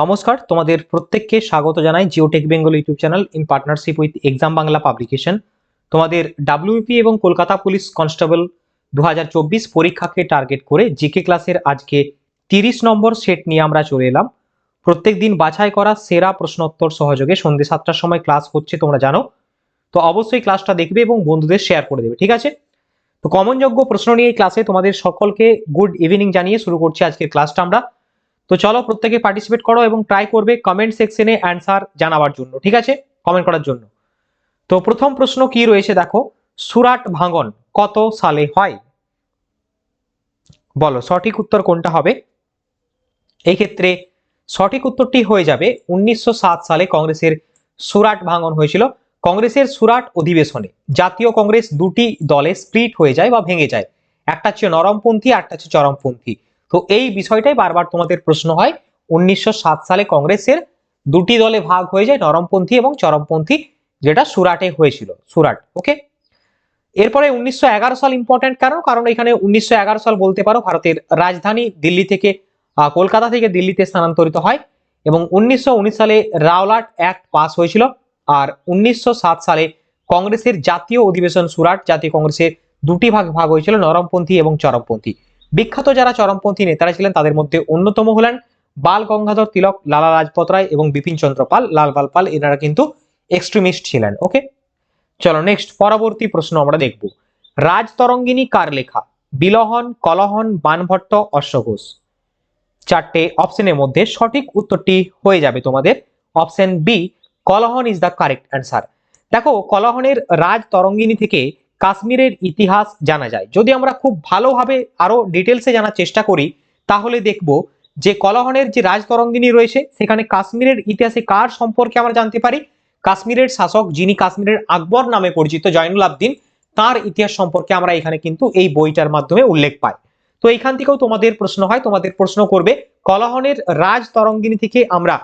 নমস্কার, তোমাদের প্রত্যেককে স্বাগত জানাই Geotech Bengal YouTube channel in partnership with exam Bangla publication তোমাদের ডাব্লিউপি এবং কলকাতা পুলিশ কনস্টেবল দু পরীক্ষাকে টার্গেট করে জিকে ক্লাসের আজকে তিরিশ নম্বর সেট নিয়ে আমরা চলে এলাম। প্রত্যেক দিন বাছাই করা সেরা প্রশ্নোত্তর সহযোগে সন্ধ্যে সাতটার সময় ক্লাস হচ্ছে, তোমরা জানো। তো অবশ্যই ক্লাসটা দেখবে এবং বন্ধুদের শেয়ার করে দেবে, ঠিক আছে? তো কমনযোগ্য প্রশ্ন নিয়ে এই ক্লাসে তোমাদের সকলকে গুড ইভিনিং জানিয়ে শুরু করছি আজকের ক্লাসটা আমরা। তো চলো প্রত্যেকে পার্টিসিপেট করো এবং ট্রাই করবে কমেন্ট সেকশনে অ্যান্সার জানাবার জন্য, ঠিক আছে? কমেন্ট করার জন্য। তো প্রথম প্রশ্ন কি রয়েছে দেখো? সুরাট ভাঙন কত সালে হয়? বলো, সঠিক উত্তর কোনটা হবে? এই ক্ষেত্রে সঠিক উত্তরটি হয়ে যাবে উনিশশো সাত সালে কংগ্রেসের সুরাট ভাঙন হয়েছিল। কংগ্রেসের সুরাট অধিবেশনে জাতীয় কংগ্রেস দুটি দলে স্প্লিট হয়ে যায় বা ভেঙে যায়। একটা হচ্ছে নরমপন্থী একটা হচ্ছে চরমপন্থী। তো এই বিষয়টাই বারবার তোমাদের প্রশ্ন হয়। উনিশশো সাত সালে কংগ্রেসের দুটি দলে ভাগ হয়ে যায়, নরমপন্থী এবং চরমপন্থী, যেটা সুরাটে হয়েছিল, সুরাট ওকে এরপরে উনিশশো এগারো সাল ইম্পর্টেন্ট কেন? কারণ এখানে উনিশশো এগারো সাল বলতে পারো ভারতের রাজধানী দিল্লি থেকে কলকাতা থেকে দিল্লিতে স্থানান্তরিত হয় এবং উনিশশো উনিশ সালে রাওলাট অ্যাক্ট পাস হয়েছিল আর উনিশশো সাত সালে কংগ্রেসের জাতীয় অধিবেশন সুরাট, জাতীয় কংগ্রেসের দুটি ভাগ ভাগ হয়েছিল, নরমপন্থী এবং চরমপন্থী। বিখ্যাত যারা চরমপন্থী নেতারা ছিলেন, তাদের মধ্যে অন্যতম হলেন বাল গঙ্গাধর তিলক, লালা লাজপত রায় এবং বিপিন চন্দ্র পাল, লাল পাল, এনারা কিন্তু এক্সট্রিমিস্ট ছিলেন ওকে চলো নেক্সট পরবর্তী প্রশ্ন আমরা দেখব। রাজতরঙ্গিনী কার লেখা? বিলহন, কলহন, বানভট্ট অশ্বঘোষ চারটে অপশনের মধ্যে সঠিক উত্তরটি হয়ে যাবে তোমাদের। Option B Kalhana is the correct answer দেখো, কলহনের রাজ তরঙ্গিনী থেকে কাশ্মীরের ইতিহাস জানা যায়। যদি আমরা খুব ভালোভাবে আরও ডিটেলসে জানার চেষ্টা করি, তাহলে দেখব যে কলহনের যে রাজতরঙ্গিনী রয়েছে, সেখানে কাশ্মীরের ইতিহাসে কার সম্পর্কে আমরা জানতে পারি? কাশ্মীরের শাসক যিনি কাশ্মীরের আকবর নামে পরিচিত, জয়নুল আবদিন, তার ইতিহাস সম্পর্কে আমরা এখানে কিন্তু এই বইটার মাধ্যমে উল্লেখ পাই। তো এইখান থেকেও তোমাদের প্রশ্ন হয়, তোমাদের প্রশ্ন করবে, কলহনের রাজ তরঙ্গিনী থেকে আমরা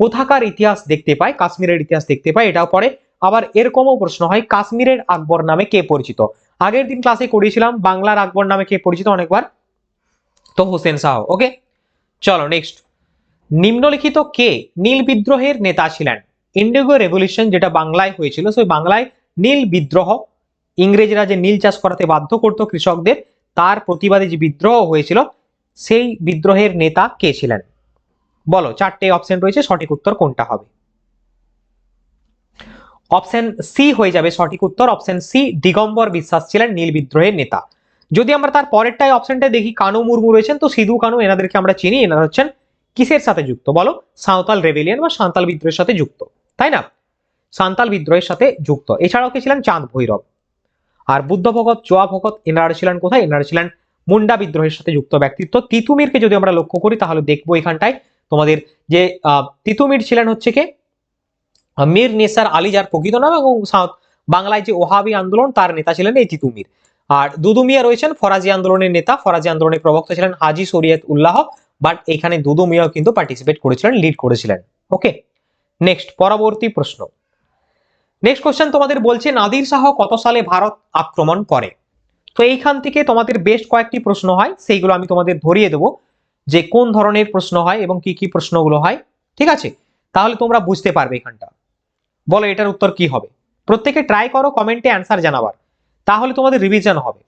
কোথাকার ইতিহাস দেখতে পাই, কাশ্মীরের ইতিহাস দেখতে পাই, এটাও পরে। আবার এরকমও প্রশ্ন হয়, কাশ্মীরের আকবর নামে কে পরিচিত? আগের দিন ক্লাসে করিয়েছিলাম, বাংলার আকবর নামে কে পরিচিত অনেকবার? তো হোসেন শাহ ওকে চলো নেক্সট নিম্নলিখিত কে নীল বিদ্রোহের নেতা ছিলেন? ইন্ডিগো রেভলিউশন যেটা বাংলায় হয়েছিল, সেই বাংলায় নীল বিদ্রোহ, ইংরেজরা যে নীল চাষ করাতে বাধ্য করতো কৃষকদের, তার প্রতিবাদে যে বিদ্রোহ হয়েছিল, সেই বিদ্রোহের নেতা কে ছিলেন? বলো, চারটে অপশন রয়েছে, সঠিক উত্তর কোনটা হবে? অপশন সি হয়ে যাবে সঠিক উত্তর। অপশন সি দিগম্বর বিশ্বাস ছিলেন নীল বিদ্রোহের নেতা। যদি আমরা তার পরেরটাই অপশনটা দেখি, কানু মুর্মু রয়েছেন, তো সিধু কানু এনাদেরকে আমরা চিনি। এনারা হচ্ছেন কিসের সাথে যুক্ত? বলো, সাঁওতাল রেবেলিয়ন বা সাঁওতাল বিদ্রোহের সাথে যুক্ত। তাই না? সাঁওতাল বিদ্রোহের সাথে যুক্ত। এছাড়াও কে ছিলেন? চাঁদ ভৈরব। আর বুদ্ধ ভগত চোয়া ভগত এনারা ছিলেন কোথায়? এনারা ছিলেন মুন্ডা বিদ্রোহের সাথে যুক্ত ব্যক্তিত্ব তিতুমিরকে যদি আমরা লক্ষ্য করি, তাহলে দেখব এখানটায় তোমাদের যে তিতুমির ছিলেন হচ্ছে কে? মীর নেসার, আলী যার প্রকৃত নাম এবং বাংলায় যে ওহাবি আন্দোলন, তার নেতা ছিলেন এই তিতুমির। আর দুদুমিয়া রয়েছেন, ফরাজি আন্দোলনের নেতা, ফরাজি আন্দোলনের প্রবক্তা ছিলেন হাজি শরিয়ত উল্লাহ বাট এখানে দুদুমিয়াও কিন্তু পার্টিসিপেট করেছিলেন লিড করেছিলেন। ওকে নেক্সট পরবর্তী প্রশ্ন। নেক্সট কোশ্চেন তোমাদের বলছে, নাদির শাহ কত সালে ভারত আক্রমণ করে? তো এইখান থেকে তোমাদের বেশ কয়েকটি প্রশ্ন হয়, সেইগুলো আমি তোমাদের ধরিয়ে দেবো, যে কোন ধরনের প্রশ্ন হয় এবং কি কি প্রশ্নগুলো হয়। ঠিক আছে? তাহলে তোমরা বুঝতে পারবে এখানটা। বলো এটার উত্তর কি হবে? প্রত্যেকে ট্রাই করো কমেন্টে অ্যান্সার জানাবার। তাহলে তোমাদের রিভিশন হবে।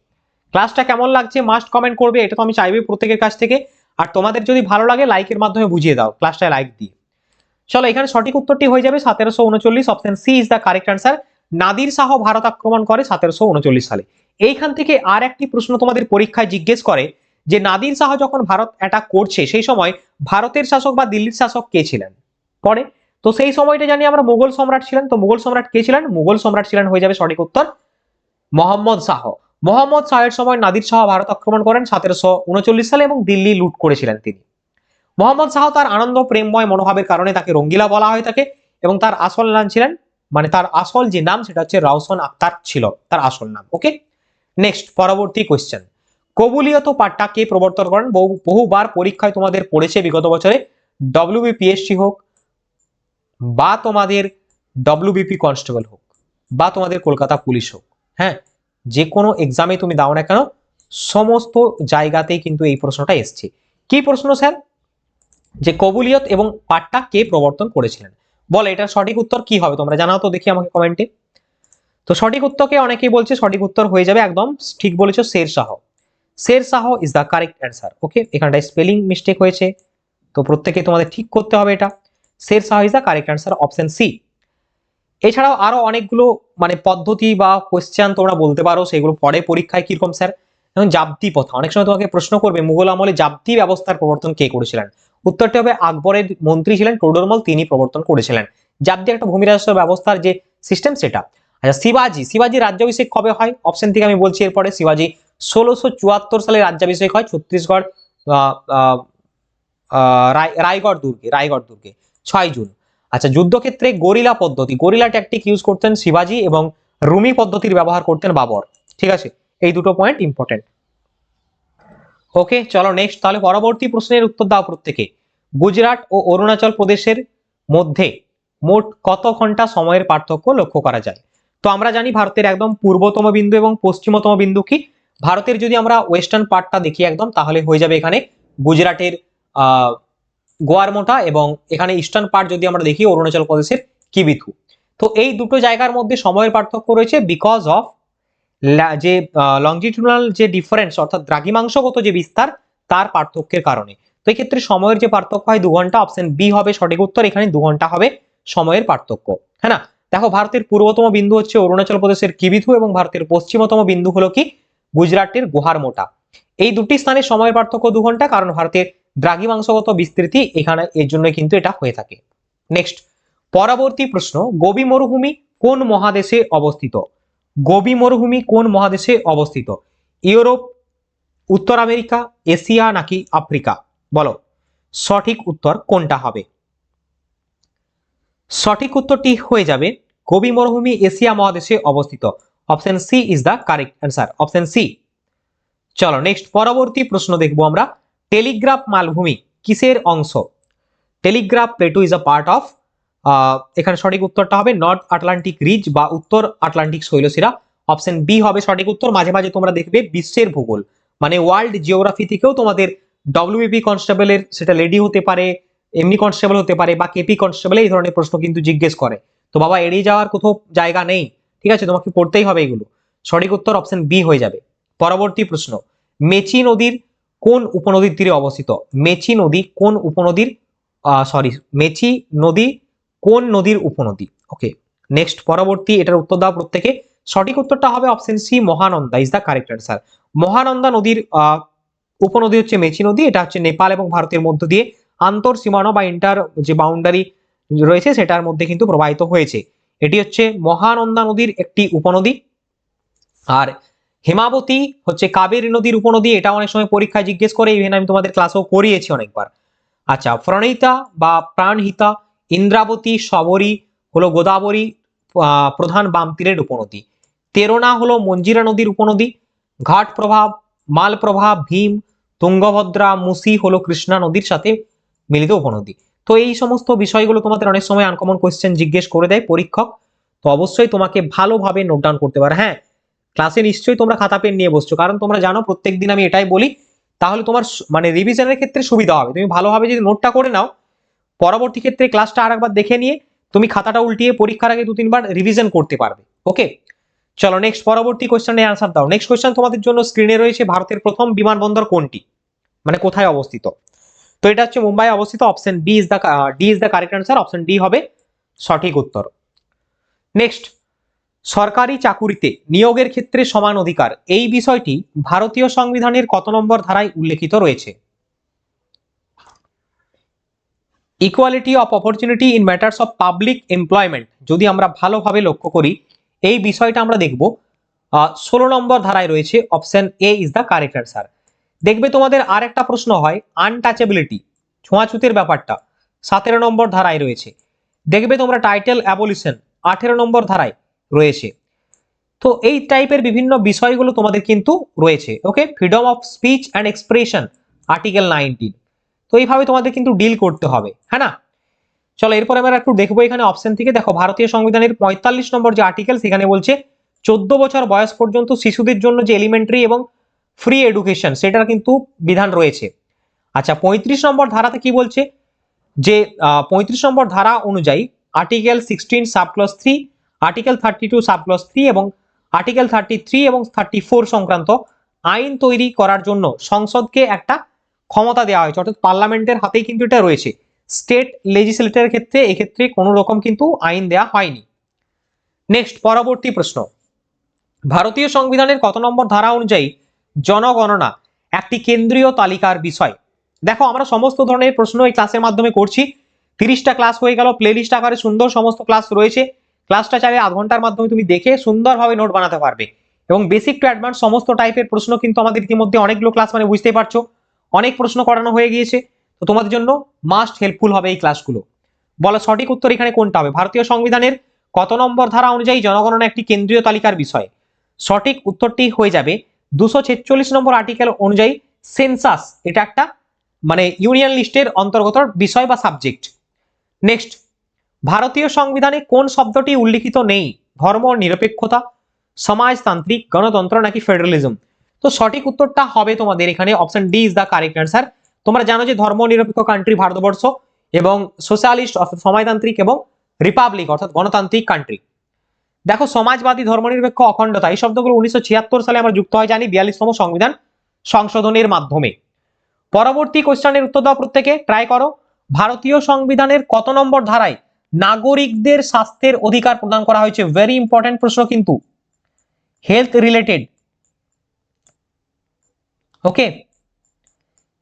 ক্লাসটা কেমন লাগছে? মাস্ট কমেন্ট করবে, এটা তো আমি চাইবই প্রত্যেকের কাছ থেকে। আর তোমাদের যদি ভালো লাগে লাইকের মাধ্যমে বুঝিয়ে দাও ক্লাসটা লাইক দিয়ে। চলো, এখানে সঠিক উত্তরটি হয়ে যাবে সতেরোশো উনচল্লিশ option C is the correct answer Nadir Shah Bharat আক্রমণ করে সতেরোশো উনচল্লিশ সালে। এইখান থেকে আর একটি প্রশ্ন তোমাদের পরীক্ষায় জিজ্ঞেস করে যে, নাদির শাহ যখন ভারত অ্যাটাক করছে, সেই সময় ভারতের শাসক বা দিল্লির শাসক কে ছিলেন? পরে। তো সেই সময়টা জানি আমরা মুঘল সম্রাট ছিলেন, তো মুঘল সম্রাট কে ছিলেন? মুঘল সম্রাট ছিলেন হয়ে যাবে সঠিক উত্তর, মোহাম্মদ শাহ। মোহাম্মদ শাহের সময় নাদির শাহ ভারত আক্রমণ করেন সতেরোশো উনচল্লিশ সালে এবং দিল্লি লুট করেছিলেন তিনি। মোহাম্মদ শাহ তার আনন্দ, প্রেমময় মনোভাবের কারণে তাকে রঙ্গিলা বলা হয়ে থাকে এবং তার আসল নাম ছিলেন মানে তার আসল যে নাম সেটা হচ্ছে রাউসন আক্তার ছিল, তার আসল নাম ওকে নেক্সট পরবর্তী কোয়েশ্চেন কবুলিয়ত পাঠটা কে প্রবর্তন করেন? বহু, বহুবার পরীক্ষায় তোমাদের পড়েছে বিগত বছরে ডব্লিউবিপিএসসি হোক বা তোমাদের ডব্লিউবিপি কনস্টেবল হোক, বা তোমাদের কলকাতা পুলিশ হোক হ্যাঁ? যে কোনো এক্সামে তুমি দাও না কেন, সমস্ত জায়গাতেই কিন্তু এই প্রশ্নটা এসছে। কি প্রশ্ন, স্যার? যে কবুলিয়ত এবং পাট্টা কে প্রবর্তন করেছিলেন? বলে, এটার সঠিক উত্তর কি হবে? তোমরা জানাও তো দেখি আমাকে কমেন্টে তো সঠিক উত্তরকে অনেকেই বলছে, সঠিক উত্তর হয়ে যাবে একদম, ঠিক বলেছ, Sher Shah. Sher Shah is the correct answer okay এখানটায় স্পেলিং মিস্টেক হয়েছে, তো প্রত্যেকে তোমাদের ঠিক করতে হবে এটা। Sher Shah is the correct answer option C এছাড়াও আরও অনেকগুলো মানে পদ্ধতি বা কোয়েশ্চেন তোমরা বলতে পারো, সেগুলো পরে পরীক্ষায় কীরকম স্যার যেমন জাবতি প্রথা, অনেক সময় তোমাকে প্রশ্ন করবে, মুঘল আমলে জাবতি ব্যবস্থার প্রবর্তন কে করেছিলেন? উত্তরটি হবে আকবরের মন্ত্রী ছিলেন, টোডরমল, তিনি প্রবর্তন করেছিলেন। জাবতি একটা ভূমি রাজস্ব ব্যবস্থার যে সিস্টেম সেটা। আচ্ছা শিবাজি শিবাজি রাজ্যাভিষেক কবে হয়? অপশন থেকে আমি বলছি এরপরে, শিবাজি ষোলোশো চুয়াত্তর সালে রাজ্যাভিষেক হয়, ছত্তিশগড় রায়গড় দুর্গে রায়গড় দুর্গে। ছয় জুন। আচ্ছা যুদ্ধক্ষেত্রে গরিলা পদ্ধতি, গরিলা ট্যাকটিক ইউজ করতেন শিবাজি এবং রুমি পদ্ধতির ব্যবহার করতেন বাবর। ঠিক আছে? এই দুটো পয়েন্ট ইম্পর্টেন্ট ওকে চলো নেক্সট তাহলে পরবর্তী প্রশ্নের উত্তর দাও প্রত্যেকে। গুজরাট ও অরুণাচল প্রদেশের মধ্যে মোট কত ঘণ্টা সময়ের পার্থক্য লক্ষ্য করা যায়? তো আমরা জানি ভারতের একদম পূর্বতম বিন্দু এবং পশ্চিমতম বিন্দু কি? ভারতের যদি আমরা ওয়েস্টার্ন পার্টটা দেখি একদম, তাহলে হয়ে যাবে এখানে গুজরাটের আহ গোয়ারমোটা এবং এখানে ইস্টার্ন পার্ট যদি আমরা দেখি, অরুণাচল প্রদেশের কিবিথু। তো এই দুটো জায়গার মধ্যে সময়ের পার্থক্য রয়েছে বিকজ অফ যে লংজিটিউডাল যে ডিফারেন্স অর্থাৎ দ্রাঘিমাংশগত যে বিস্তার, তার পার্থক্যের কারণে। তো এই ক্ষেত্রে সময়ের যে পার্থক্য হয় দু ঘণ্টা অপশন বি হবে, সঠিক উত্তর, এখানে দু ঘণ্টা হবে সময়ের পার্থক্য। হ্যাঁ না? দেখো, ভারতের পূর্বতম বিন্দু হচ্ছে অরুণাচল প্রদেশের কিবিথু এবং ভারতের পশ্চিমতম বিন্দু হলো কি? গুজরাটের গুহার মোটা। এই দুটি স্থানে সময়ের পার্থক্য দু ঘণ্টা কারণ ভারতের দ্রাঘিমাংশগত বিস্তৃতি এখানে এর জন্য কিন্তু এটা হয়ে থাকে। নেক্সট পরবর্তী প্রশ্ন, গোবি মরুভূমি কোন মহাদেশে অবস্থিত? গোবি মরুভূমি কোন মহাদেশে অবস্থিত? ইউরোপ, উত্তর আমেরিকা, এশিয়া নাকি আফ্রিকা? বলো, সঠিক উত্তর কোনটা হবে? সঠিক উত্তরটি হয়ে যাবে, গোবি মরুভূমি এশিয়া মহাদেশে অবস্থিত। Option C is the correct answer option C চলো নেক্সট পরবর্তী প্রশ্ন দেখব আমরা। টেলিগ্রাফ মালভূমি কিসের অংশ? Telegraph plateau is a part of এখানে সঠিক উত্তরটা হবে নর্থ আটলান্টিক রিজ বা উত্তর আটলান্টিক শৈলশিরা। অপশন বি হবে সঠিক উত্তর। মাঝে মাঝে তোমরা দেখবে বিশ্বের ভূগোল। মানে ওয়ার্ল্ড জিওগ্রাফি থেকেও তোমাদের ডব্লিউপি কনস্টেবলের সেটা লেডি হতে পারে এমনি কনস্টেবল হতে পারে বা কেপি কনস্টেবল এই ধরনের প্রশ্ন কিন্তু জিজ্ঞেস করে। তো বাবা, এড়িয়ে যাওয়ার কোথাও জায়গা নেই। ঠিক আছে? তোমাকে পড়তেই হবে এগুলো। সঠিক উত্তর অপশন বি হয়ে যাবে। পরবর্তী প্রশ্ন। মেচি নদীর কোন উপনদীর তীরে অবস্থিত? মেচি নদী কোন উপনদীর সরি মেচি নদী কোন নদীর উপনদী? ওকে নেক্সট পরবর্তী এটার উত্তর দাও প্রত্যেকে। সঠিক উত্তরটা হবে option C Mahananda. Is the correct answer Mahananda নদীর উপনদী হচ্ছে মেচি নদী। এটা হচ্ছে নেপাল এবং ভারতের মধ্য দিয়ে আন্তর সীমানো বা ইন্টার যে বাউন্ডারি রয়েছে সেটার মধ্যে কিন্তু প্রবাহিত হয়েছে। এটি হচ্ছে মহানন্দা নদীর একটি উপনদী। আর হেমাবতী হচ্ছে কাবেরী নদীর উপনদী এটা অনেক সময় পরীক্ষায় জিজ্ঞেস করে ইভেন আমি তোমাদের ক্লাসেও করিয়েছি অনেকবার। আচ্ছা প্রণীতা বা প্রাণহিতা, ইন্দ্রাবতী, শবরী হলো গোদাবরী প্রধান বাম তীরের উপনদী। তেরোনা হলো মঞ্জিরা নদীর উপনদী, ঘাট প্রভাব, মাল প্রভাব, ভীম, তুঙ্গভদ্রা, মুসি হলো কৃষ্ণা নদীর সাথে মিলিত উপনদী। তো এই সমস্ত বিষয়গুলো তোমাদের অনেক সময় আনকমন কোয়েশ্চেন জিজ্ঞেস করে দেয় পরীক্ষক, তো অবশ্যই তোমাকে ভালোভাবে নোট ডাউন করতে পারে। হ্যাঁ ক্লাসে নিশ্চয়ই তোমরা খাতা পেন নিয়ে বসছো। কারণ তোমরা জানো প্রত্যেক দিন আমি এটাই বলি, তাহলে তোমার মানে রিভিশনের ক্ষেত্রে সুবিধা হবে। তুমি ভালোভাবে যদি নোটটা করে নাও, পরবর্তী ক্ষেত্রে ক্লাসটা আরেকবার দেখে নিয়ে তুমি খাতাটা উল্টিয়ে পরীক্ষার আগে দু তিনবার রিভিশন করতে পারবে। ওকে চলো নেক্সট পরবর্তী কোয়েশ্চেনের অ্যান্সার দাও। নেক্সট কোয়েশ্চেন তোমাদের জন্য স্ক্রিনে রয়েছে ভারতের প্রথম বিমানবন্দর কোনটি? মানে কোথায় অবস্থিত? তো এটা হচ্ছে মুম্বাই অবস্থিত। Option B is the D is the correct answer option D হবে সঠিক উত্তর। নেক্সট সরকারি চাকুরিতে নিয়োগের ক্ষেত্রে সমান অধিকার। এই বিষয়টি ভারতীয় সংবিধানের কত নম্বর ধারায় উল্লেখিত রয়েছে? Equality of opportunity in matters of public employment যদি আমরা ভালোভাবে লক্ষ্য করি, এই বিষয়টা আমরা দেখব। ষোলো নম্বর ধারায় রয়েছে option A is the correct answer দেখবে তোমাদের আর একটা প্রশ্ন হয় আনটাচেবিলিটি ছোঁয়াছুতের ব্যাপারটা। সতেরো নম্বর ধারায় রয়েছে। দেখবে তোমরা টাইটেল অ্যাবলিশন আঠেরো নম্বর ধারায় রয়েছে। তো এই টাইপের বিভিন্ন বিষয়গুলো তোমাদের কিন্তু রয়েছে okay freedom of speech and expression article nineteen তো এইভাবে তোমাদের কিন্তু ডিল করতে হবে হ্যাঁ না? চলো, এরপর আমরা একটু দেখব এখানে অপশন থেকে। দেখো, ভারতীয় সংবিধানের পঁয়তাল্লিশ নম্বর যে আর্টিকেল সেখানে বলছে, চোদ্দ বছর বয়স পর্যন্ত শিশুদের জন্য যে এলিমেন্টারি এবং ফ্রি এডুকেশন সেটার কিন্তু বিধান রয়েছে। আচ্ছা পঁয়ত্রিশ নম্বর ধারাতে কি বলছে? যে পঁয়ত্রিশ নম্বর ধারা অনুযায়ী article sixteen subclause three article thirty two subclause three এবং আর্টিকেল থার্টি থ্রি এবং থার্টি ফোর সংক্রান্ত আইন তৈরি করার জন্য সংসদকে একটা ক্ষমতা দেওয়া হয়েছে। অর্থাৎ পার্লামেন্টের হাতেই কিন্তু এটা রয়েছে। স্টেট লেজিসলেটরের ক্ষেত্রে এক্ষেত্রে কোনো রকম কিন্তু আইন দেওয়া হয়নি। নেক্সট পরবর্তী প্রশ্ন। ভারতীয় সংবিধানের কত নম্বর ধারা অনুযায়ী জনগণনা একটি কেন্দ্রীয় তালিকার বিষয়? দেখো, আমরা সমস্ত ধরনের প্রশ্ন এই ক্লাসের মাধ্যমে করছি। তিরিশটা ক্লাস হয়ে গেল প্লেলিস্ট আকারে সুন্দর সমস্ত ক্লাস রয়েছে। ক্লাসটা চাইলে আধ ঘণ্টার মাধ্যমে তুমি দেখে সুন্দরভাবে নোট বানাতে পারবে। এবং বেসিক টু অ্যাডভান্স সমস্ত টাইপের প্রশ্ন কিন্তু আমাদের ইতিমধ্যে অনেকগুলো ক্লাস মানে বুঝতে পারছ। অনেক প্রশ্ন করানো হয়ে গিয়েছে। তো তোমাদের জন্য মাস্ট হেল্পফুল হবে এই ক্লাসগুলো বলো, সঠিক উত্তর এখানে কোনটা হবে? ভারতীয় সংবিধানের কত নম্বর ধারা অনুযায়ী জনগণনা একটি কেন্দ্রীয় তালিকার বিষয়? সঠিক উত্তরটি হয়ে যাবে দুশো ছেচল্লিশ নম্বর আর্টিকেল অনুযায়ী সেন্সাস এটা একটা মানে ইউনিয়ন লিস্টের অন্তর্গত বিষয় বা সাবজেক্ট নেক্সট ভারতীয় সংবিধানে কোন শব্দটি উল্লিখিত নেই? ধর্ম, নিরপেক্ষতা, সমাজতান্ত্রিক, গণতন্ত্র নাকি ফেডারেলিজম তো সঠিক উত্তরটা হবে তোমাদের এখানে option D is the correct answer তোমরা জানো যে ধর্ম, নিরপেক্ষ কান্ট্রি ভারতবর্ষ এবং সোশ্যালিস্ট সমাজতান্ত্রিক এবং রিপাবলিক অর্থাৎ গণতান্ত্রিক কান্ট্রি দেখো, সমাজবাদী, ধর্মনিরপেক্ষ, অখণ্ডতা, এই শব্দগুলো উনিশশো ছিয়াত্তর সালে আমরা যুক্ত হয় জানি বিয়াল্লিশতম সংবিধান সংশোধনের মাধ্যমে। পরবর্তী কোশ্চেনের উত্তর দাও প্রত্যেকে ট্রাই করো। ভারতীয় সংবিধানের কত নম্বর ধারায় নাগরিকদের স্বাস্থ্যের অধিকার প্রদান করা হয়েছে। ভেরি ইম্পর্টেন্ট প্রশ্ন কিন্তু। Health related okay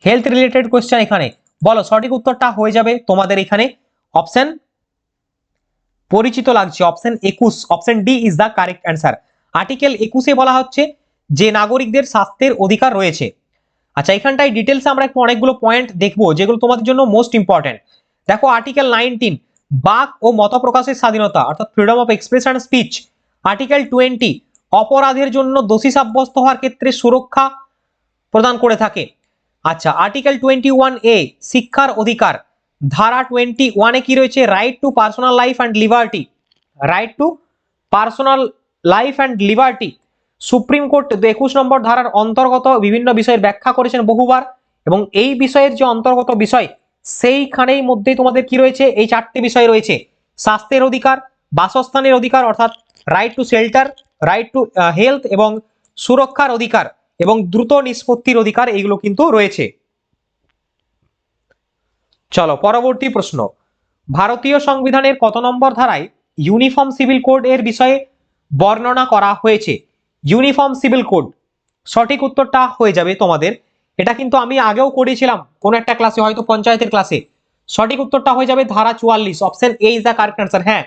health related question এখানে। বলো, সঠিক উত্তরটা হয়ে যাবে তোমাদের এখানে। অপশন পরিচিত লাগছে। অপশন একুশ। Option D is the correct answer article একুশে বলা হচ্ছে যে নাগরিকদের স্বাস্থ্যের অধিকার রয়েছে। আচ্ছা এখানটায় ডিটেলসে আমরা একটু অনেকগুলো পয়েন্ট দেখব, যেগুলো তোমাদের জন্য মোস্ট ইম্পর্টেন্ট দেখো আর্টিকেল নাইনটিন বাক ও মত প্রকাশের স্বাধীনতা, অর্থাৎ freedom of expression speech article twenty অপরাধের জন্য দোষী সাব্যস্ত হওয়ার ক্ষেত্রে সুরক্ষা প্রদান করে থাকে। আচ্ছা আর্টিকেল টোয়েন্টি ওয়ান এ শিক্ষার অধিকার, ধারা টোয়েন্টি ওয়ানে কি রয়েছে? Right to personal life and liberty right to personal life and liberty supreme court একুশ নম্বর ধারার অন্তর্গত বিভিন্ন বিষয়ের ব্যাখ্যা করেছেন বহুবার, এবং এই বিষয়ের যে অন্তর্গত বিষয় সেইখানেই মধ্যেই তোমাদের কি রয়েছে? এই চারটি বিষয় রয়েছে। স্বাস্থ্যের অধিকার, বাসস্থানের অধিকার, অর্থাৎ right to shelter right to health এবং সুরক্ষার অধিকার এবং দ্রুত নিষ্পত্তির অধিকার এইগুলো কিন্তু রয়েছে। চলো, পরবর্তী প্রশ্ন। ভারতীয় সংবিধানের কত নম্বর ধারায় ইউনিফর্ম সিভিল কোড এর বিষয়ে বর্ণনা করা হয়েছে? ইউনিফর্ম সিভিল কোড সঠিক উত্তরটা হয়ে যাবে তোমাদের। এটা কিন্তু আমি আগেও করেছিলাম। কোন একটা ক্লাসে হয়তো পঞ্চায়েতের ক্লাসে সঠিক উত্তরটা হয়ে যাবে ধারা চুয়াল্লিশ option A is the correct answer হ্যাঁ।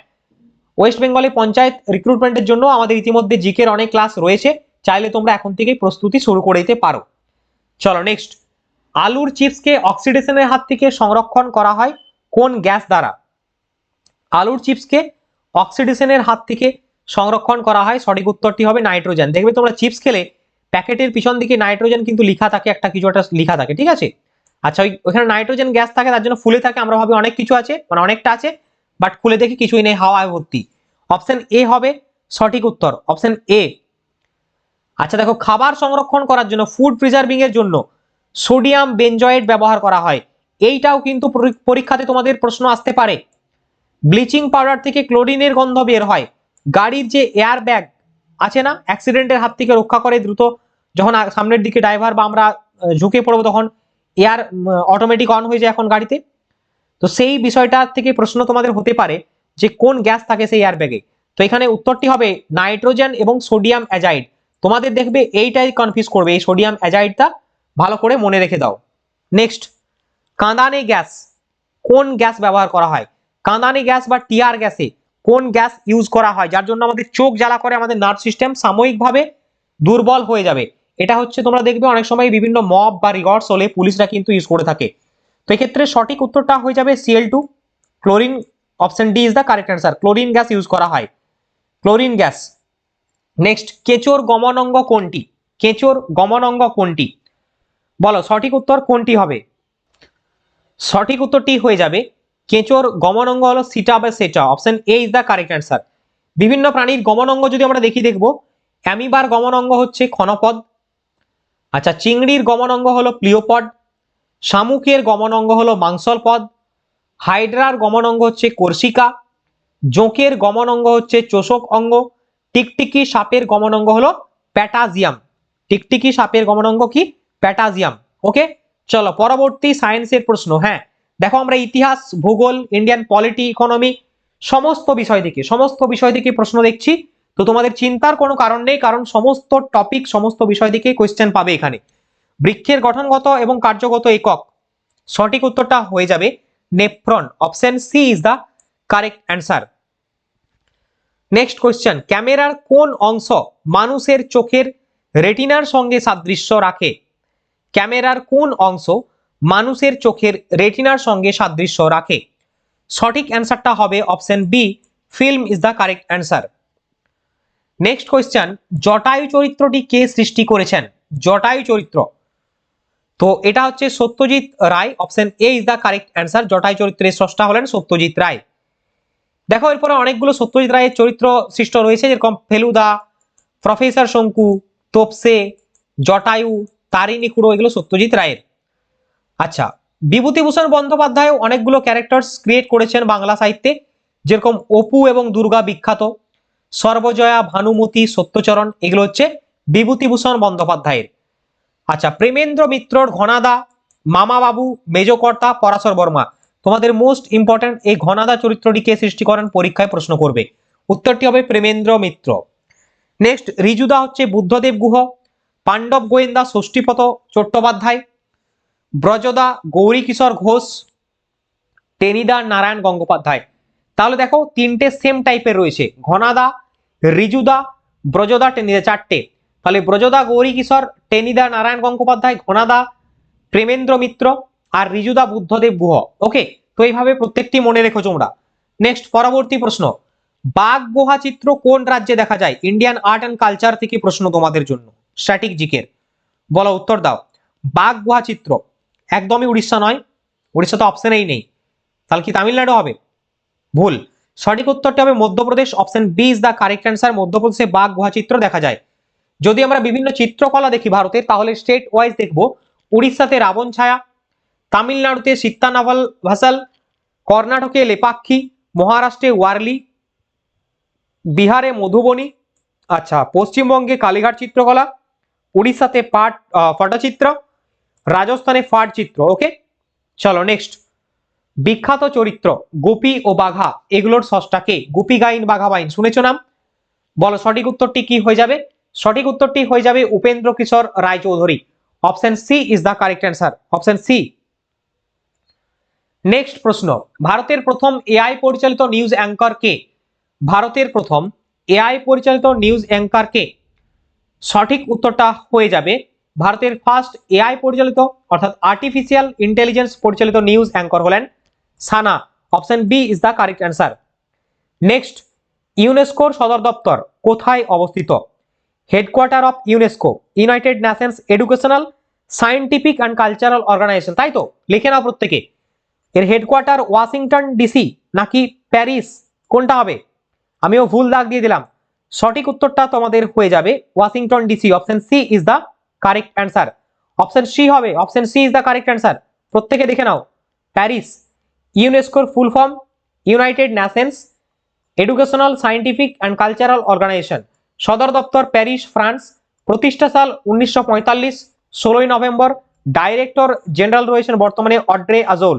ওয়েস্ট বেঙ্গলে পঞ্চায়েত রিক্রুটমেন্টের জন্য আমাদের ইতিমধ্যে জিকের অনেক ক্লাস রয়েছে। চাইলে তোমরা এখন থেকেই প্রস্তুতি শুরু করে দিতে পারো। চলো নেক্সট আলুর চিপসকে অক্সিডেশনের হাত থেকে সংরক্ষণ করা হয় কোন গ্যাস দ্বারা? আলুর চিপসকে অক্সিডেশনের হাত থেকে সংরক্ষণ করা হয়। সঠিক উত্তরটি হবে নাইট্রোজেন দেখবে তোমরা চিপস খেলে প্যাকেটের পিছন দিকে নাইট্রোজেন কিন্তু লিখা থাকে, একটা কিছু একটা লিখা থাকে, ঠিক আছে? আচ্ছা ওই ওখানে নাইট্রোজেন গ্যাস থাকে, তার জন্য ফুলে থাকে, আমরা ভাবি অনেক কিছু আছে মানে অনেকটা আছে বাট খুলে দেখি কিছুই নেই, হাওয়ায় ভর্তি। অপশন এ হবে সঠিক উত্তর, অপশন এ। আচ্ছা দেখো, খাবার সংরক্ষণ করার জন্য ফুড প্রিজার্ভিং এর জন্য সোডিয়াম বেনজয়েড ব্যবহার করা হয়। এইটাও কিন্তু পরীক্ষাতে তোমাদের প্রশ্ন আসতে পারে। ব্লিচিং পাউডার থেকে ক্লোরিনের গন্ধ বের হয়। গাড়ির যে এয়ার ব্যাগ আছে না? অ্যাক্সিডেন্টের হাত থেকে রক্ষা করে দ্রুত। যখন সামনের দিকে ড্রাইভার বা আমরা ঝুঁকে পড়ব তখন এয়ার অটোমেটিক অন হয়ে যায় এখন গাড়িতে। তো সেই বিষয়টা থেকে প্রশ্ন তোমাদের হতে পারে যে কোন গ্যাস থাকে সেই এয়ার ব্যাগে তো এখানে উত্তরটি হবে নাইট্রোজেন এবং সোডিয়াম অ্যাজাইড তোমাদের দেখবে এইটাই কনফিউজ করবে, এই সোডিয়াম অ্যাজাইডটা ভালো করে মনে রেখে দাও। নেক্সট কাঁদানে গ্যাস কোন গ্যাস ব্যবহার করা হয়? কাঁদানে গ্যাস বা টিয়ার গ্যাসে কোন গ্যাস ইউজ করা হয়, যার জন্য আমাদের চোখ জ্বালা করে, আমাদের নার্ভ সিস্টেম সাময়িকভাবে দুর্বল হয়ে যাবে। এটা হচ্ছে তোমরা দেখবে অনেক সময় বিভিন্ন মব বা রিগর্স হলে পুলিশরা কিন্তু ইউজ করে থাকে। তো এক্ষেত্রে সঠিক উত্তরটা হয়ে যাবে CL two chlorine option D is the correct answer chlorine gas use করা হয়। ক্লোরিন গ্যাস নেক্সট কেচোর গমন অঙ্গ কোনটি? কেচোর গমন অঙ্গ কোনটি? বলো, সঠিক উত্তর কোনটি হবে? সঠিক উত্তরটি হয়ে যাবে কেঁচোর গমন অঙ্গ হলো সিটা বা সেটা option A is the correct answer বিভিন্ন প্রাণীর গমন অঙ্গ যদি আমরা দেখি, দেখব। অ্যামিবার গমন অঙ্গ হচ্ছে ক্ষণপদ। আচ্ছা চিংড়ির গমন অঙ্গ হলো প্লিওপড। শামুকের গমন অঙ্গ হলো মাংসল পদ হাইড্রার গমন অঙ্গ হচ্ছে কোর্সিকা। জোঁকের গমন অঙ্গ হচ্ছে চোষক অঙ্গ। টিকটিকি সাপের গমন অঙ্গ হলো প্যাটাজিয়াম। টিকটিকি সাপের গমন অঙ্গ কি? প্যাটাজিয়াম। ওকে চলো, পরবর্তী সায়েন্সের প্রশ্ন। হ্যাঁ দেখো আমরা ইতিহাস, ভূগোল ইন্ডিয়ান পলিটি ইকোনমি সমস্ত বিষয় থেকে সমস্ত বিষয় থেকে প্রশ্ন দেখছি। তো তোমাদের চিন্তার কোনো কারণ নেই, কারণ সমস্ত টপিক সমস্ত বিষয় থেকে কোয়েশ্চেন পাবে এখানে। বৃক্ষের গঠনগত এবং কার্যগত একক, সঠিক উত্তরটা হয়ে যাবে nephron option C is the correct answer next question ক্যামেরার কোন অংশ মানুষের চোখের রেটিনার সঙ্গে সাদৃশ্য রাখে? ক্যামেরার কোন অংশ মানুষের চোখের রেটিনার সঙ্গে সাদৃশ্য রাখে। সঠিক অ্যান্সারটা হবে option B, film is the correct answer. Next question, Jatayu চরিত্রটি কে সৃষ্টি করেছেন? জটায়ু চরিত্র। তো এটা হচ্ছে Satyajit Ray, option A is the correct answer. Jatayu চরিত্রের স্রষ্টা হলেন সত্যজিৎ রায়। দেখো, এরপরে অনেকগুলো সত্যজিৎ রায়ের চরিত্র সৃষ্ট রয়েছে, যেরকম ফেলুদা, প্রফেসর শঙ্কু, তোপসে, জটায়ু, তারিণী কুড়ো, এগুলো সত্যজিৎ রায়ের। আচ্ছা বিভূতিভূষণ বন্দ্যোপাধ্যায় অনেকগুলো ক্যারেক্টার্স ক্রিয়েট করেছেন বাংলা সাহিত্যে। যেরকম অপু এবং দুর্গা বিখ্যাত, সর্বজয়া, ভানুমতি, সত্যচরণ, এগুলো হচ্ছে বিভূতিভূষণ বন্দ্যোপাধ্যায়ের। আচ্ছা প্রেমেন্দ্র মিত্রর ঘনাদা মামা বাবু মেজকর্তা, পরাশর বর্মা, তোমাদের মোস্ট ইম্পর্ট্যান্ট এই ঘনাদা চরিত্রটি কে সৃষ্টি করেন? পরীক্ষায় প্রশ্ন করবে। উত্তরটি হবে প্রেমেন্দ্র মিত্র। নেক্সট রিজুদা হচ্ছে বুদ্ধদেব গুহ, পাণ্ডব গোয়েন্দা ষষ্ঠীপত চট্টোপাধ্যায় ব্রজদা গৌরী কিশোর ঘোষ টেনিদা নারায়ণ গঙ্গোপাধ্যায়। তাহলে দেখো তিনটে সেম টাইপের রয়েছে। ঘনাদা, রিজুদা, ব্রজদা টেনিদা চারটে। তাহলে ব্রজদা, গৌরী কিশোর, টেনিদা, নারায়ণ গঙ্গোপাধ্যায়, ঘনাদা, প্রেমেন্দ্র মিত্র আর রিজুদা, বুদ্ধদেব গুহ। ওকে তো এইভাবে প্রত্যেকটি মনে রেখো তোমরা। নেক্সট পরবর্তী প্রশ্ন। বাঘ গুহা চিত্র কোন রাজ্যে দেখা যায়? ইন্ডিয়ান আর্ট অ্যান্ড কালচার থেকে প্রশ্ন তোমাদের জন্য। স্ট্যাটিক জিকের বলো উত্তর দাও। বাঘ গুহা চিত্র। একদমই উড়িষ্যা নয়। উড়িষ্যা তো অপশনেই নেই। তাহলে কি তামিলনাড়ু হবে? ভুল। সঠিক উত্তরটি হবে Madhya Pradesh. Option B is the correct answer মধ্যপ্রদেশে বাঘ গুহা চিত্র দেখা যায়। যদি আমরা বিভিন্ন চিত্রকলা দেখি ভারতের তাহলে স্টেট ওয়াইজ দেখব উড়িষ্যাতে রাবণ ছায়া তামিলনাড়ুতে সিত্তানাভাল ভাসাল কর্ণাটকে লেপাক্ষী মহারাষ্ট্রে ওয়ারলি বিহারে মধুবনী আচ্ছা পশ্চিমবঙ্গে কালীঘাট চিত্রকলা উড়িষ্যাতে পাট আহ, পটচিত্র রাজস্থানে ফাট চিত্র ওকে চলো নেক্সট বিখ্যাত চরিত্র, গোপী ও বাঘা, এগুলোর ষষ্ঠাকে গোপী গাইন, বাঘা বাইন, শুনেছো নাম? বলো, সঠিক উত্তরটি কি হয়ে যাবে? সঠিক উত্তরটি হয়ে যাবে Upendra Kishore Raychaudhuri. Option C is the correct answer option C next প্রশ্ন, ভারতের প্রথম এআই পরিচালিত নিউজ অ্যাঙ্কার কে? ভারতের প্রথম এআই পরিচালিত নিউজ অ্যাঙ্কার কে? সঠিক উত্তরটা হয়ে যাবে ভারতের ফার্স্ট এআই পরিচালিত, অর্থাৎ আর্টিফিশিয়াল ইন্টেলিজেন্স পরিচালিত নিউজ অ্যাঙ্কর হলেন Sana. Option B is the correct answer next ইউনেস্কোর সদর দপ্তর কোথায় অবস্থিত? Headquarter of UNESCO United Nations Educational Scientific and Cultural Organization তাই তো? লিখে নাও প্রত্যেকে। এর হেডকোয়ার্টার ওয়াশিংটন ডিসি নাকি প্যারিস কোনটা হবে? আমিও ভুল দাগ দিয়ে দিলাম। সঠিক উত্তরটা তোমাদের হয়ে যাবে Washington DC option C is the correct answer option C হবে। Option C is the correct answer প্রত্যেকে দেখে নাও। প্যারিস ইউনেস্কোর full form United Nations Educational Scientific and Cultural Organization সদর দপ্তর প্যারিস, ফ্রান্স, প্রতিষ্ঠা সাল উনিশশো পঁয়তাল্লিশ, ষোলোই নভেম্বর। ডাইরেক্টর জেনারেল রয়েছেন বর্তমানে অড্রে আজোল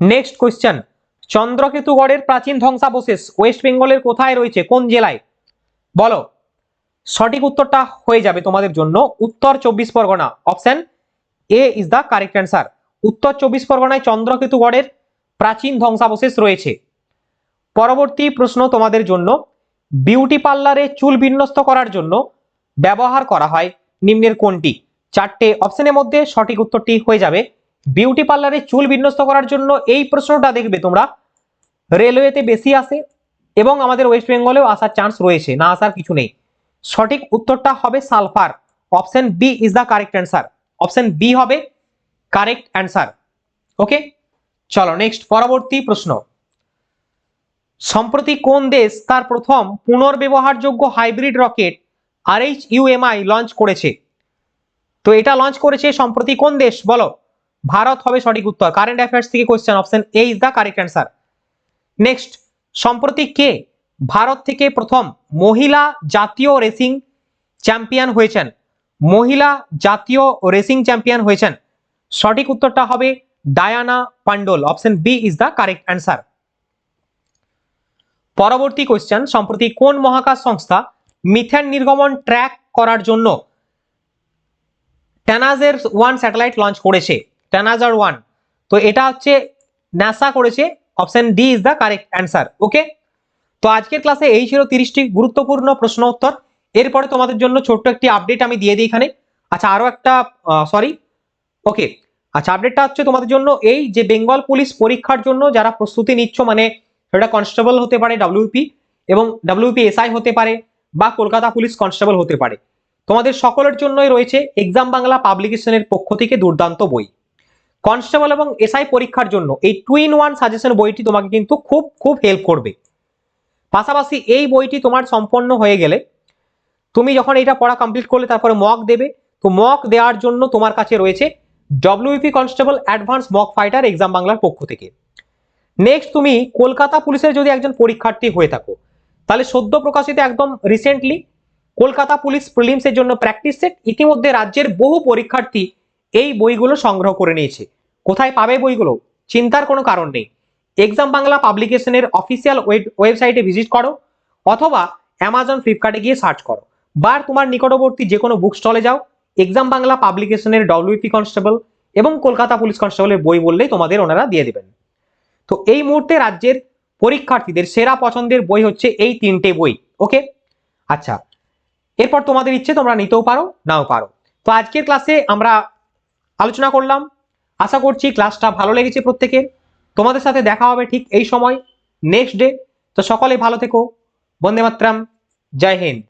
নেক্সট কোয়েশ্চেন চন্দ্রকেতুগড়ের প্রাচীন ধ্বংসাবশেষ ওয়েস্ট বেঙ্গলের কোথায় রয়েছে? কোন জেলায়? বলো। সঠিক উত্তরটা হয়ে যাবে তোমাদের জন্য। Uttar Chobbish Pargana option A is the correct answer উত্তর চব্বিশ পরগনায় চন্দ্রকেতুগড়ের প্রাচীন ধ্বংসাবশেষ রয়েছে। পরবর্তী প্রশ্ন তোমাদের জন্য বিউটি পার্লারে চুল বিন্যস্ত করার জন্য ব্যবহার করা হয় নিম্নের কোনটি? চারটে অপশনের মধ্যে সঠিক উত্তরটি হয়ে যাবে। বিউটি পার্লারে চুল বিন্যস্ত করার জন্য এই প্রশ্নটা দেখবে তোমরা। রেলওয়েতে বেশি আসে এবং আমাদের ওয়েস্ট বেঙ্গলেও আসার চান্স রয়েছে, না আসার কিছু নেই। সঠিক উত্তরটা হবে sulphur. Option B is the correct answer option B হবে কারেক্ট অ্যান্সার ওকে চলো নেক্সট পরবর্তী প্রশ্ন। সম্প্রতি কোন দেশ তার প্রথম পুনর্ব্যবহারযোগ্য hybrid rocket RH UMI launch করেছে? তো এটা লঞ্চ করেছে সম্প্রতি কোন দেশ? বলো। ভারত হবে সঠিক উত্তর। কারেন্ট অ্যাফেয়ার্স থেকে question option A is the correct answer next সম্প্রতি কে ভারত থেকে প্রথম মহিলা জাতীয় রেসিং চ্যাম্পিয়ন হয়েছেন। মহিলা জাতীয় রেসিং চ্যাম্পিয়ন হয়েছেন। সঠিক উত্তরটা হবে Diana Pundole. Option B is the correct answer পরবর্তী কোয়েশ্চেন সম্প্রতি কোন মহাকাশ সংস্থা মিথেন নির্গমন ট্র্যাক করার জন্য ট্যানাজের ওয়ান স্যাটেলাইট লঞ্চ করেছে? ট্যানাজার ওয়ান তো এটা হচ্ছে ন্যাসা করেছে। Option D is the correct answer okay তো আজকের ক্লাসে এই ছিল তিরিশটি গুরুত্বপূর্ণ প্রশ্ন উত্তর। এরপরে তোমাদের জন্য ছোট্ট একটি আপডেট আমি দিয়ে দিই এখানে। আচ্ছা আরও একটা সরি ওকে আচ্ছা আপডেটটা হচ্ছে তোমাদের জন্য এই যে বেঙ্গল পুলিশ পরীক্ষার জন্য যারা প্রস্তুতি নিচ্ছ মানে সেটা কনস্টেবল হতে পারে ডাব্লিউপি এবং ডাব্লিউপি এসআই হতে পারে বা কলকাতা পুলিশ কনস্টেবল হতে পারে। তোমাদের সকলের জন্যই রয়েছে এক্সাম বাংলা পাবলিকেশনের পক্ষ থেকে দুর্দান্ত বই। কনস্টেবল এবং এসআই পরীক্ষার জন্য এই টু ইন ওয়ান সাজেশন বইটি তোমাকে কিন্তু খুব খুব হেল্প করবে। পাশাপাশি এই বইটি তোমার সম্পন্ন হয়ে গেলে তুমি যখন এটা পড়া কমপ্লিট করলে তারপরে মক দেবে। তো মক দেওয়ার জন্য তোমার কাছে রয়েছে WP constable advance mock fighter exam বাংলার পক্ষ থেকে। নেক্সট তুমি কলকাতা পুলিশের যদি একজন পরীক্ষার্থী হয়ে থাকো, তাহলে সদ্য প্রকাশিত একদম রিসেন্টলি কলকাতা পুলিশ প্রিলিমসের জন্য প্র্যাকটিস সেট ইতিমধ্যে রাজ্যের বহু পরীক্ষার্থী এই বইগুলো সংগ্রহ করে নিয়েছে। কোথায় পাবে বইগুলো? চিন্তার কোনো কারণ নেই। এক্সাম বাংলা পাবলিকেশনের অফিসিয়াল ওয়েবসাইটে ভিজিট করো, অথবা অ্যামাজন ফ্লিপকার্টে গিয়ে সার্চ করো। বা তোমার নিকটবর্তী যে কোনো বুক স্টলে যাও এক্সাম বাংলা পাবলিকেশনের ডব্লিউপি কনস্টেবল এবং কলকাতা পুলিশ কনস্টেবলের বই বললেই তোমাদের ওনারা দিয়ে দেবেন। তো এই মুহূর্তে রাজ্যের পরীক্ষার্থীদের সেরা পছন্দের বই হচ্ছে এই তিনটে বই ওকে আচ্ছা এরপর তোমাদের ইচ্ছে, তোমরা নিতেও পারো, নাও পারো। তো আজকের ক্লাসে আমরা আলোচনা করলাম। আশা করছি ক্লাসটা ভালো লেগেছে প্রত্যেকের। তোমাদের সাথে দেখা হবে ঠিক এই সময় নেক্সট ডে তো সকলে ভালো থেকো। বন্দে মাতরাম। জয় হিন্দ।